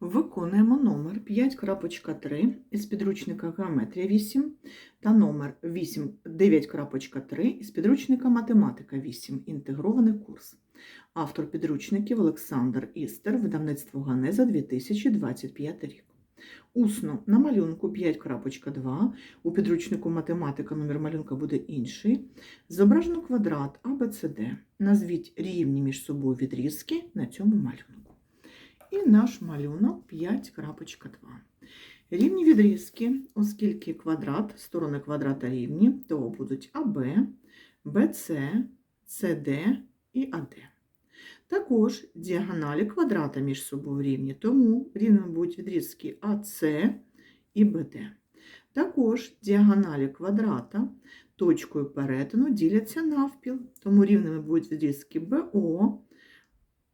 Виконуємо номер 5.3 із підручника Геометрія 8 та номер 8 9.3 із підручника Математика 8. Інтегрований курс. Автор підручників Олександр Істер, видавництво Ганеза 2025 рік. Усно на малюнку 5.2, у підручнику математика номер малюнка буде інший. Зображено квадрат ABCD. Назвіть рівні між собою відрізки на цьому малюнку. І наш малюнок 5.2. Рівні відрізки, оскільки квадрат, сторони квадрата рівні, то будуть АБ, БЦ, СД і АД. Також діагоналі квадрата між собою рівні, тому рівними будуть відрізки АС і БД. Також діагоналі квадрата точкою перетину діляться навпіл, тому рівними будуть відрізки БО,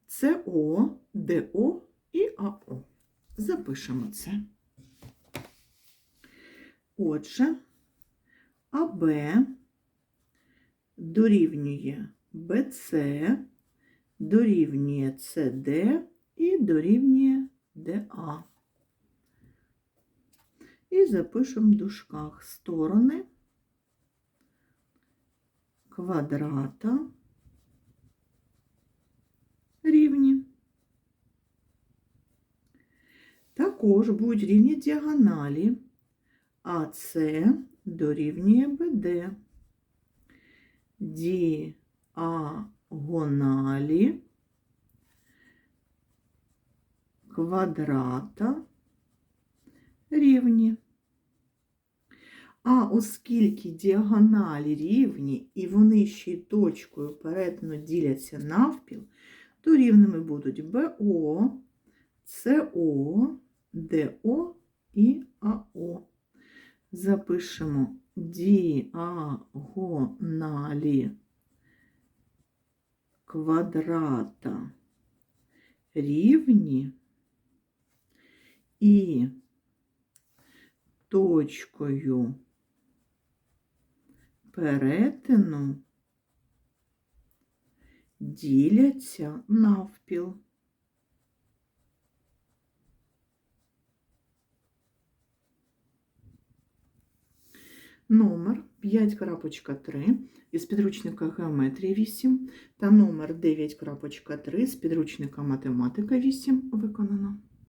СО, ДО і АО. Запишемо це. Отже, АБ дорівнює БЦ, дорівнює СД і дорівнює ДА. І запишемо в дужках сторони квадрата рівні. Також будуть рівні діагоналі АС дорівнює БД. Діагоналі квадрата рівні. А оскільки діагоналі рівні і вони ще й точкою перетину діляться навпіл, то рівними будуть БО, СО, ДО і АО. Запишемо діагоналі квадрата рівні і точкою перетину діляться навпіл. Номер 5.3 із підручника Геометрія 8 та номер 9.3 з підручника Математика 8 виконано.